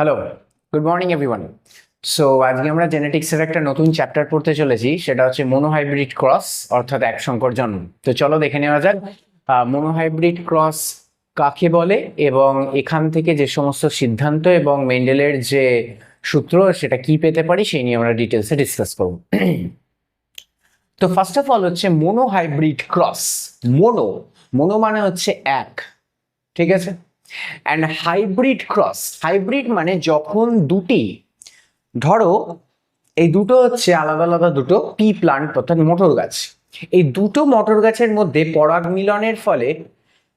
Hello good morning everyone so আজকে আমরা জেনেটিক্সের একটা নতুন চ্যাপ্টার পড়তে চলেছি, সেটা হচ্ছে মোনোহাইব্রিড ক্রস অর্থাৎ এক সংকর জন্ম। তো চলো দেখে নেওয়া যাক মোনোহাইব্রিড ক্রস কাকে বলে এবং এখান থেকে যে সমস্ত সিদ্ধান্ত এবং মেন্ডেলের যে সূত্র, সেটা কি পেতে পারি, সেই নিয়ে আমরা ডিটেলসে ডিসকাস করব। তো ফার্স্ট অফ অল হচ্ছে মোনোহাইব্রিড ক্রস মোনো মোনো মানে হচ্ছে এক, ঠিক আছে? অ্যান্ড হাইব্রিড ক্রস হাইব্রিড মানে যখন দুটি, ধরো এই দুটো হচ্ছে আলাদা আলাদা দুটো পি প্লান্ট অর্থাৎ মটর গাছ। এই দুটো মটর গাছের মধ্যে পরাগ মিলনের ফলে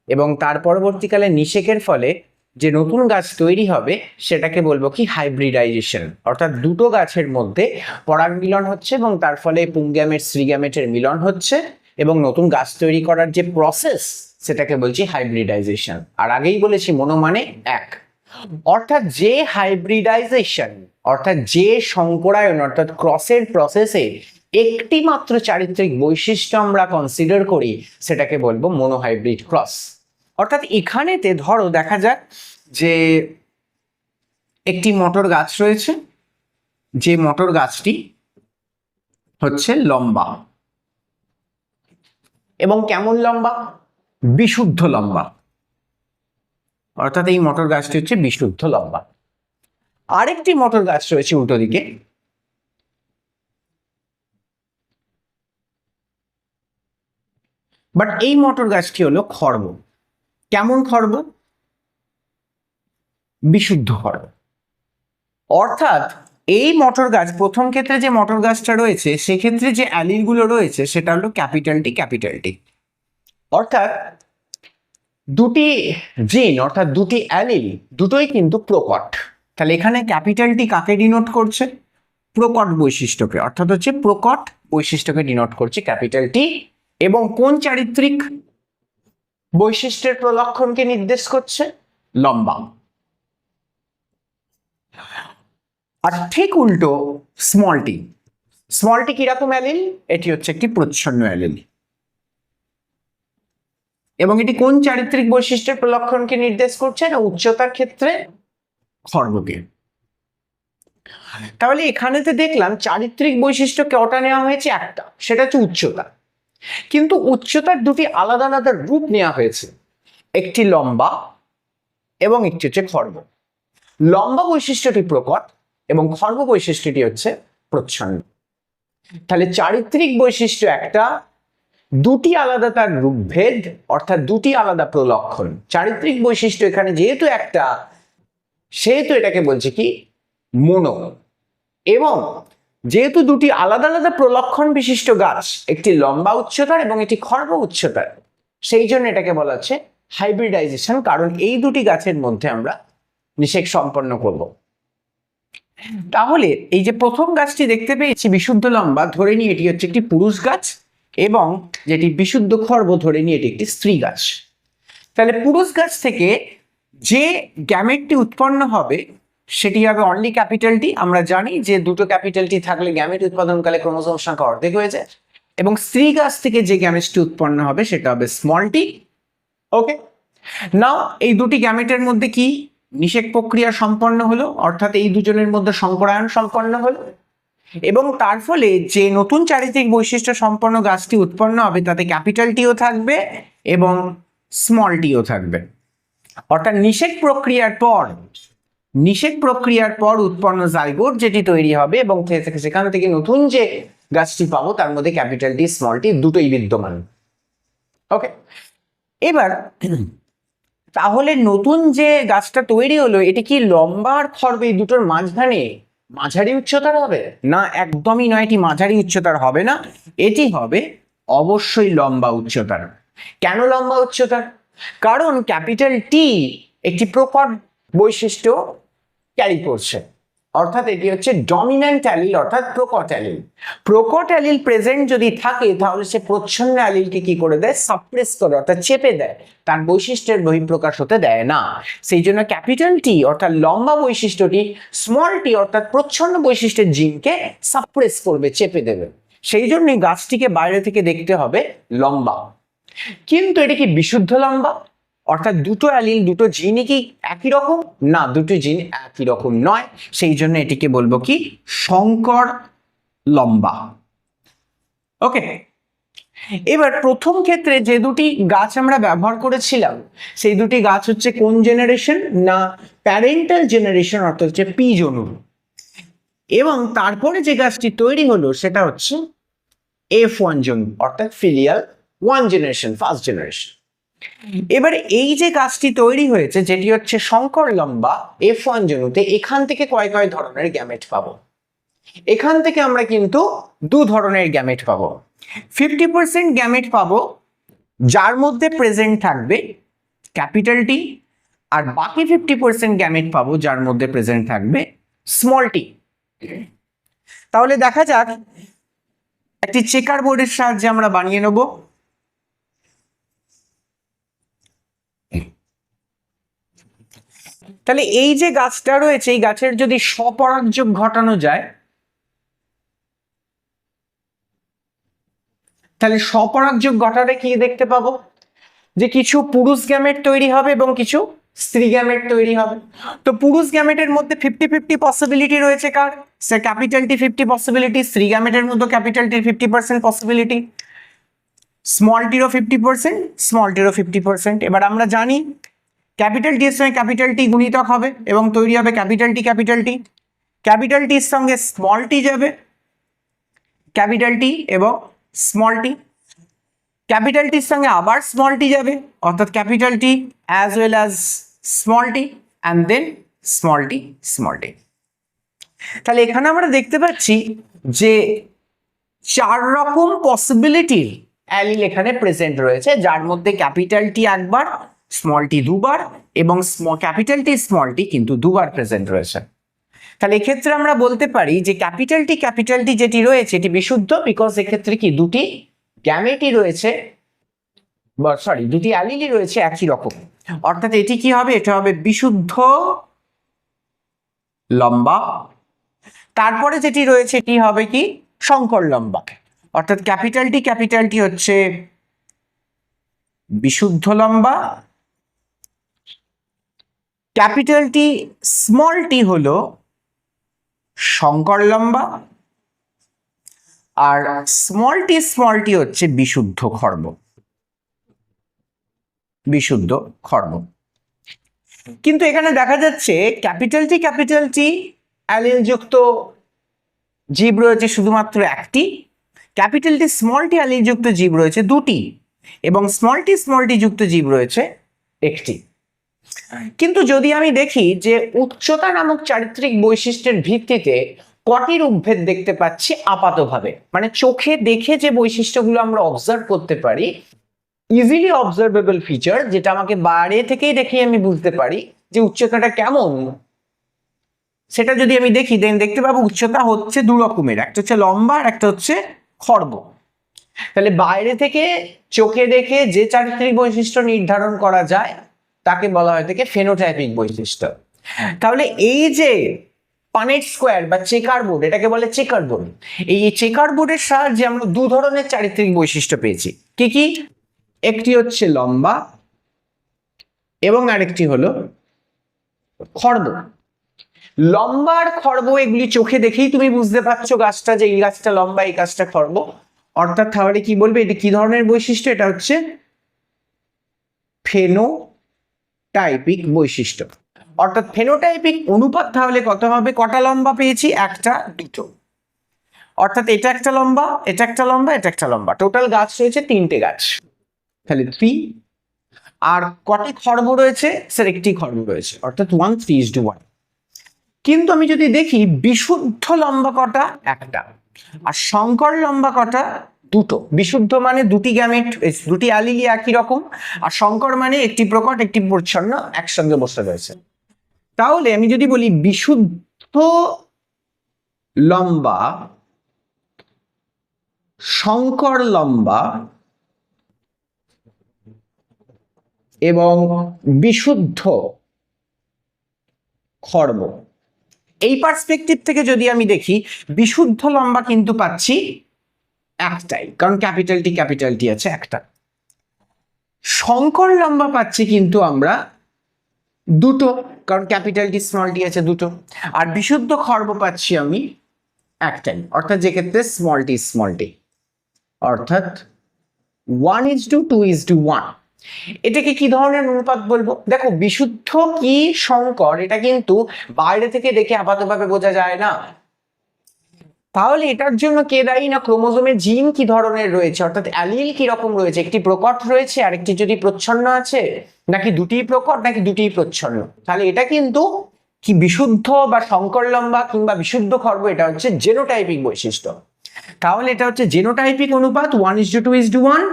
এবং তার পরবর্তীকালে নিষেকের ফলে যে নতুন গাছ তৈরি হবে, সেটাকে বলব কি হাইব্রিডাইজেশন অর্থাৎ দুটো গাছের মধ্যে পরাগ মিলন হচ্ছে এবং তার ফলে পুংগ্যামেট শ্রীগ্যামেটের মিলন হচ্ছে এবং নতুন গাছ তৈরি করার যে প্রসেস সেটাকে বলছি হাইব্রিডাইজেশন আর আগেই বলেছি মনো মানে এক। অর্থাৎ যে হাইব্রিডাইজেশন অর্থাৎ যে সংকরায়ন, অর্থাৎ ক্রসের প্রসেসে একটি মাত্র চারিত্রিক বৈশিষ্ট্য আমরা কনসিডার করি, সেটাকে বলব মনোহাইব্রিড ক্রস অর্থাৎ এখানেতে ধরো দেখা যাক যে একটি মটর গাছ রয়েছে, যে মটর গাছটি হচ্ছে লম্বা। এবং কেমন লম্বা? বিশুদ্ধ লম্বা। অর্থাৎ এই মটর গাছটি হচ্ছে বিশুদ্ধ লম্বা। আরেকটি মটর গাছ রয়েছে উল্টো দিকে। বাট এই মটর গাছটি হলো খর্ব। কেমন খর্ব? বিশুদ্ধ খর্ব। অর্থাৎ এই মটর গাছ, প্রথম ক্ষেত্রে যে মটর গাছটা রয়েছে, সেক্ষেত্রে যে অ্যালিলগুলো রয়েছে, সেটা হলো ক্যাপিটালটি ক্যাপিটালটি অর্থাৎ দুটি জিন অর্থাৎ দুটি অ্যালিল দুটোই কিন্তু প্রকট তাহলে এখানে ক্যাপিটালটি কাকে ডিনোট করছে? প্রকট বৈশিষ্ট্যকে, অর্থাৎ হচ্ছে প্রকট বৈশিষ্ট্যকে ডিনোট করছে ক্যাপিটালটি এবং কোন চারিত্রিক বৈশিষ্ট্যের প্রলক্ষণকে নির্দেশ করছে? লম্বা। আর ঠিক উল্টো স্মলটি স্মলটি কীরকম অ্যালিল এটি হচ্ছে একটি প্রচ্ছন্ন অ্যালিল এবং এটি কোন চারিত্রিক বৈশিষ্ট্যের প্রলক্ষণকে নির্দেশ করছে? না, উচ্চতার ক্ষেত্রে খর্বকে। তাহলে এখানে এখানেতে দেখলাম চারিত্রিক বৈশিষ্ট্য কটা নেওয়া হয়েছে একটা, সেটা হচ্ছে উচ্চতা। কিন্তু উচ্চতার দুটি আলাদা আলাদা রূপ নেওয়া হয়েছে, একটি লম্বা এবং একটি হচ্ছে খর্ব। লম্বা বৈশিষ্ট্যটি প্রকট এবং খর্ব বৈশিষ্ট্যটি হচ্ছে প্রচ্ছন্ন। তাহলে চারিত্রিক বৈশিষ্ট্য একটা দুটি আলাদা তার রূপভেদ অর্থাৎ দুটি আলাদা প্রলক্ষণ। চারিত্রিক বৈশিষ্ট্য এখানে যেহেতু একটা, সেহেতু এটাকে বলছে কি? মনো। এবং যেহেতু দুটি আলাদা আলাদা প্রলক্ষণ বিশিষ্ট গাছ, একটি লম্বা উচ্চতার এবং একটি খর্ব উচ্চতার, সেই জন্য এটাকে বলা হচ্ছে হাইব্রিডাইজেশন কারণ এই দুটি গাছের মধ্যে আমরা নিষেক সম্পন্ন করব। তাহলে এই যে প্রথম গাছটি দেখতে পেয়েছি, বিশুদ্ধ লম্বা, ধরে নিয়ে এটি হচ্ছে একটি পুরুষ গাছ এবং যেটি বিশুদ্ধ খর্ব ধরে নিয়ে এটি একটি স্ত্রী গাছ। তাহলে পুরুষ গাছ থেকে যে গ্যামেটটি উৎপন্ন হবে, সেটি হবে অনলি ক্যাপিটালটি আমরা জানি যে দুটো ক্যাপিটালটি থাকলে গ্যামেট উৎপাদনকালে ক্রোমোসোম সংখ্যা অর্ধেক হয়ে যায় এবং স্ত্রী গাছ থেকে যে গ্যামেটটি উৎপন্ন হবে, সেটা হবে স্মল টি ওকে নাও এই দুটি গ্যামেটের মধ্যে কি নিষেক প্রক্রিয়া সম্পন্ন হলো? অর্থাৎ এই দুজনের মধ্যে সংকরায়ন সম্পন্ন হলো? এবং তার ফলে যে নতুন চারিত্রিক বৈশিষ্ট্য সম্পন্ন গাছটি উৎপন্ন হবে, তাতে ক্যাপিটাল টিও থাকবে এবং স্মল টিও থাকবে। অর্থাৎ নিষেক প্রক্রিয়ার পর, নিষেক প্রক্রিয়ার পর উৎপন্ন জাইগোট যেটি তৈরি হবে এবং সেখান থেকে নতুন যে গাছটি পাবো, তার মধ্যে ক্যাপিটাল টি, স্মল টি দুটোই বিদ্যমান। ওকে? এবার, তাহলে নতুন যে গাছটা তৈরি হলো, এটি কি লম্বা আর খর্ব এই দুটোর মাঝখানে মাঝারি উচ্চতার হবে? না, একদমই নয়, এটি মাঝারি উচ্চতার হবে না। এটি হবে অবশ্যই লম্বা উচ্চতার। কেন লম্বা উচ্চতার? কারণ ক্যাপিটাল টি একটি প্রকট বৈশিষ্ট্য ক্যারি করছে। অর্থাৎ এটি হচ্ছে ডমিন্যান্ট অ্যালিল অর্থাৎ প্রকট অ্যালিল প্রকট অ্যালিল প্রেজেন্ট যদি থাকে, তাহলে সে প্রচ্ছন্ন অ্যালিলকে কি করে দেয়? সাপ্রেস করে, অর্থাৎ চেপে দেয়। তার বৈশিষ্ট্যের বহিঃপ্রকাশ হতে দেয় না। সেই জন্য ক্যাপিটাল টি অর্থাৎ লম্বা বৈশিষ্ট্যটি স্মল টি অর্থাৎ প্রচ্ছন্ন বৈশিষ্ট্যের জিনকে সাপ্রেস করবে, চেপে দেবে। সেই জন্যই গাছটিকে বাইরে থেকে দেখতে হবে লম্বা। কিন্তু এটা কি বিশুদ্ধ লম্বা? অর্থাৎ দুটো অ্যালিল, দুটো জিনই কি একই রকম? না, দুটো জিন একই রকম নয়। সেই জন্য এটিকে বলব কি শঙ্কর লম্বা। ওকে? এবার প্রথম ক্ষেত্রে যে দুটি গাছ আমরা ব্যবহার করেছিলাম, সেই দুটি গাছ হচ্ছে কোন জেনারেশন না প্যারেন্টাল জেনারেশন অর্থাৎ হচ্ছে পি জনুর এবং তারপরে যে গাছটি তৈরি হলো, সেটা হচ্ছে এফ ওয়ান জনু, অর্থাৎ filial one generation first generation এবার এই যে গাছটি তৈরি হয়েছে, যেটি হচ্ছে শঙ্কর লম্বা এফ ওয়ান জনুতে, এখান থেকে কয় কয় ধরনের গ্যামেট পাবো? এখান থেকে আমরা কিন্তু দু ধরনের গ্যামেট পাবো। ফিফটি পার্সেন্ট গ্যামেট পাবো, যার মধ্যে প্রেজেন্ট থাকবে ক্যাপিটাল টি আর বাকি ফিফটি পার্সেন্ট গ্যামেট পাবো, যার মধ্যে প্রেজেন্ট থাকবে স্মল টি তাহলে দেখা যাক, একটি চেকার বোর্ডের সাহায্যে আমরা বানিয়ে নেব। তাহলে এই যে গাছটা রয়েছে, এই গাছের যদি স্বপরাগযোগ ঘটানো যায়, তাহলে স্বপরাগযোগ ঘটালে কি দেখতে পাবো? যে কিছু পুরুষ গ্যামেট তৈরি হবে এবং কিছু স্ত্রী গ্যামেট তৈরি হবে। তো পুরুষ গ্যামেটের মধ্যে ফিফটি ফিফটি পসিবিলিটি রয়েছে কার? সে ক্যাপিটাল টি ফিফটি পসিবিলিটি স্ত্রী গ্যামেটের মধ্যে ক্যাপিটাল টির ফিফটি পার্সেন্ট পসিবিলিটি স্মল টিরও ফিফটি পার্সেন্ট স্মল টিরও ফিফটি পার্সেন্ট এবার আমরা জানি ক্যাপিটাল টির সঙ্গে ক্যাপিটাল টি গুণিতক হবে এবং তৈরি হবে capital T capital T. Capital টির সঙ্গে স্মল টি যাবে। ক্যাপিটাল টি এবং স্মল টি ক্যাপিটাল টির সঙ্গে আবার স্মল টি যাবে, অর্থাৎ capital T as well as small T and then small T small T তাহলে এখানে আমরা দেখতে পাচ্ছি যে চার রকম পসিবিলিটি অ্যালিল এখানে প্রেজেন্ট রয়েছে, যার মধ্যে ক্যাপিটাল টি একবার স্মল টি দুবার এবং ক্যাপিটাল টি স্মল টি কিন্তু দুবার প্রেজেন্ট রয়েছে। তাহলে এক্ষেত্রে আমরা বলতে পারি যে ক্যাপিটাল টি ক্যাপিটাল টি যেটি রয়েছে এটি বিশুদ্ধ বিকজ এক্ষেত্রে কি দুটি গ্যামেটি রয়েছে সরি দুটি অ্যালিলই রয়েছে একই রকম। অর্থাৎ এটি কি হবে? এটা হবে বিশুদ্ধ লম্বা। তারপরে যেটি রয়েছে এটি হবে কি? শঙ্কর লম্বা। অর্থাৎ ক্যাপিটাল টি ক্যাপিটাল টি হচ্ছে বিশুদ্ধ লম্বা ক্যাপিটাল টি, স্মল টি হলো শঙ্কর লম্বা আর স্মল টি স্মল টি হচ্ছে বিশুদ্ধ খর্ব। বিশুদ্ধ খর্ব। কিন্তু এখানে দেখা যাচ্ছে capital T capital T, allele যুক্ত জীব রয়েছে শুধুমাত্র একটি। Capital T, small T, allele যুক্ত জীব রয়েছে দুটি এবং স্মল টি স্মল টি যুক্ত জীব রয়েছে একটি। কিন্তু যদি আমি দেখি যে উচ্চতা নামক চারিত্রিক বৈশিষ্ট্যের ভিত্তিতে কটির উদ্ভেদ দেখতে পাচ্ছি আপাতভাবে মানে চোখে দেখে যে বৈশিষ্ট্যগুলো আমরা অবজার্ভ করতে পারি ইজিলি অবজারভেবল ফিচার যেটা আমাকে বাইরে থেকেই দেখে আমি বুঝতে পারি যে উচ্চতাটা কেমন, সেটা যদি আমি দেখি দেন দেখতে পাবো উচ্চতা হচ্ছে দু রকমের, একটা হচ্ছে লম্বা আর একটা হচ্ছে খর্ব। তাহলে বাইরে থেকে চোখে দেখে যে চারিত্রিক বৈশিষ্ট্য নির্ধারণ করা যায় তাকে বলা হয় থেকে ফেনোটাইপিক বৈশিষ্ট্য। তাহলে এই যে পানেট স্কোয়ার বা চেকার বোর্ড এটাকে বলে চেকার বোর্ড এই চেকার বোর্ডের সাহায্যে আমরা দু ধরনের চারিত্রিক বৈশিষ্ট্য পেয়েছি। কি কি? একটি হচ্ছে লম্বা এবং আরেকটি হলো খর্ব। লম্বা আর খর্ব এগুলি চোখে দেখেই তুমি বুঝতে পারছ গাছটা যে এই গাছটা লম্বা, এই গাছটা খর্ব। অর্থাৎ তাহলে কি বলবে? এটা কি ধরনের বৈশিষ্ট্য? এটা হচ্ছে ফেনো টাইপিক বৈশিষ্ট্য। অর্থাৎ ফেনোটাইপিক অনুপাত তাহলে কত হবে? কটা লম্বা পেয়েছি? একটা, দুটো। অর্থাৎ এটা একটা লম্বা, এটা একটা লম্বা, এটা একটা লম্বা। টোটাল গাছ রয়েছে তিনটে গাছ। তাহলে থ্রি আর কটি খর্ব রয়েছে? স্যার, একটি খর্ব রয়েছে। অর্থাৎ one three is to one কিন্তু আমি যদি দেখি, বিশুদ্ধ লম্বা কটা? একটা। আর শঙ্কর লম্বা কটা? দুটো। বিশুদ্ধ মানে দুটি গ্যামেট দুটি অ্যালিলি একই রকম, আর শঙ্কর মানে একটি প্রকট, একটি পরিচ্ছন্ন একসঙ্গে বসে রয়েছে। তাহলে আমি যদি বলি বিশুদ্ধ লম্বা শঙ্কর লম্বা, এবং বিশুদ্ধ খর্ব। এই পার্সপেক্টিভ থেকে যদি আমি দেখি, বিশুদ্ধ লম্বা কিন্তু পাচ্ছি একটাই, কারণ ক্যাপিটালটি ক্যাপিটালটি আছে একটা। সংকর লম্বা পাচ্ছি কিন্তু আমরা দুটো, কারণ ক্যাপিটাল টি স্মল টি আছে দুটো। আর বিশুদ্ধ খর্ব পাচ্ছি আমি একটাই, অর্থাৎ যে ক্ষেত্রে স্মল টি স্মল টি অর্থাৎ one is to two two is to এটাকে কি ধরনের অনুপাত বলব? দেখো, বিশুদ্ধ কি সংকর এটা কিন্তু বাইরে থেকে দেখে আপাতভাবে বোঝা যায় না। তাহলে এটার জন্য কে দায়ী না? ক্রোমোজোমে জিন কি ধরনের রয়েছে? অর্থাৎ অ্যালিল কি রকম রয়েছে? একটি প্রকট রয়েছে আর একটি যদি প্রচ্ছন্ন আছে, নাকি দুটি প্রকট, নাকি দুটি প্রচ্ছন্ন? তাহলে এটা কিন্তু কি বিশুদ্ধ বা সংকর লম্বা কিংবা বিশুদ্ধ খর্ব, এটা হচ্ছে জেনোটাইপিক বৈশিষ্ট্য। তাহলে এটা হচ্ছে জেনোটাইপিক অনুপাত one is to two two is to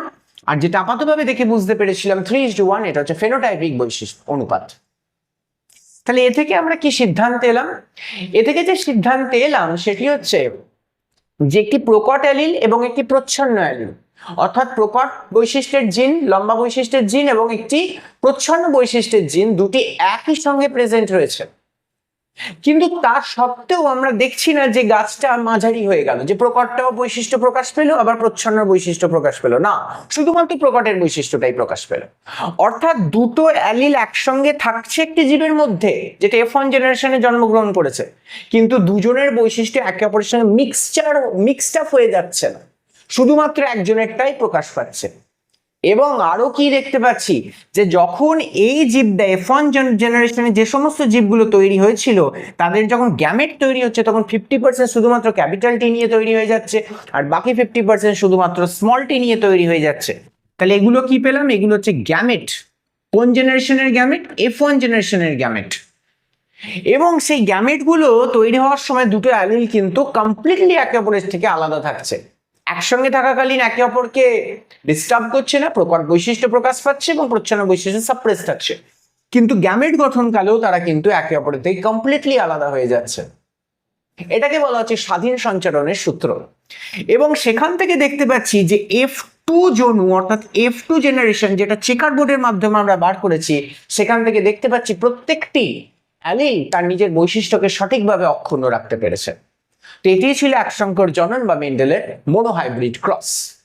one যেটা আপাতভাবে দেখে বুঝতে পেরেছিলাম থ্রি ইস টু ওয়ান এটা হচ্ছে ফেনোটাইপিক বৈশিষ্ট্য অনুপাত। তাহলে এ থেকে আমরা কি সিদ্ধান্তে এলাম? এ থেকে যে সিদ্ধান্তে এলাম, সেটি হচ্ছে যে একটি প্রকট অ্যালিল এবং একটি প্রচ্ছন্ন অ্যালিল। অর্থাৎ প্রকট বৈশিষ্ট্যের জিন, লম্বা বৈশিষ্ট্যের জিন এবং একটি প্রচ্ছন্ন বৈশিষ্ট্যের জিন দুটি একই সঙ্গে প্রেজেন্ট রয়েছে কিন্তু তা সত্ত্বেও আমরা দেখছি না যে গাছটা মাঝারি হয়ে গেল, যে প্রকটটাও বৈশিষ্ট্য প্রকাশ পেল, আবার প্রচ্ছন্ন বৈশিষ্ট্য প্রকাশ পেল। না, শুধুমাত্র প্রকটের বৈশিষ্ট্যটাই প্রকাশ পেল। অর্থাৎ দুটো অ্যালিল একসঙ্গে থাকছে একটি জীবের মধ্যে, যেটা এফ ওয়ান জেনারেশনে জন্মগ্রহণ করেছে। কিন্তু দুজনের বৈশিষ্ট্য একে অপরের সঙ্গে মিক্সচার মিক্সড আপ হয়ে যাচ্ছে না। শুধুমাত্র একজনেরটাই প্রকাশ পাচ্ছে। এবং আরও কি দেখতে পাচ্ছি? যে যখন এই জীবটা এফ ওয়ান জেনারেশনে যে সমস্ত জীবগুলো তৈরি হয়েছিল, তাদের যখন গ্যামেট তৈরি হচ্ছে, তখন ফিফটি পার্সেন্ট শুধুমাত্র ক্যাপিটাল টি নিয়ে তৈরি হয়ে যাচ্ছে, আর বাকি ফিফটি পার্সেন্ট শুধুমাত্র স্মল টি নিয়ে তৈরি হয়ে যাচ্ছে। তাহলে এগুলো কি পেলাম? এগুলো হচ্ছে গ্যামেট কোন জেনারেশনের গ্যামেট এফ ওয়ান জেনারেশনের গ্যামেট এবং সেই গ্যামেটগুলো তৈরি হওয়ার সময় দুটো অ্যালিল কিন্তু কমপ্লিটলি একে অপরের থেকে আলাদা থাকছে। একসঙ্গে থাকাকালীন একে অপরকে ডিস্টার্ব করছে না, প্রকট বৈশিষ্ট্য প্রকাশ পাচ্ছে এবং প্রচ্ছন্ন বৈশিষ্ট্য সাপ্রেস থাকছে। কিন্তু গ্যামেট গঠনকালেও তারা কিন্তু একে অপরের থেকে কমপ্লিটলি আলাদা হয়ে যাচ্ছে। এটাকে বলা হচ্ছে স্বাধীন সঞ্চারণের সূত্র। এবং সেখান থেকে দেখতে পাচ্ছি যে এফ টু জনু, অর্থাৎ এফ টু জেনারেশন যেটা চেকার বোর্ডের মাধ্যমে আমরা বার করেছি, সেখান থেকে দেখতে পাচ্ছি প্রত্যেকটি অ্যালিল তার নিজের বৈশিষ্ট্যকে সঠিকভাবে অক্ষুণ্ণ রাখতে পেরেছে। তো এটিই ছিল একশঙ্কর জনন বা মেন্ডেলের মনোহাইব্রিড ক্রস।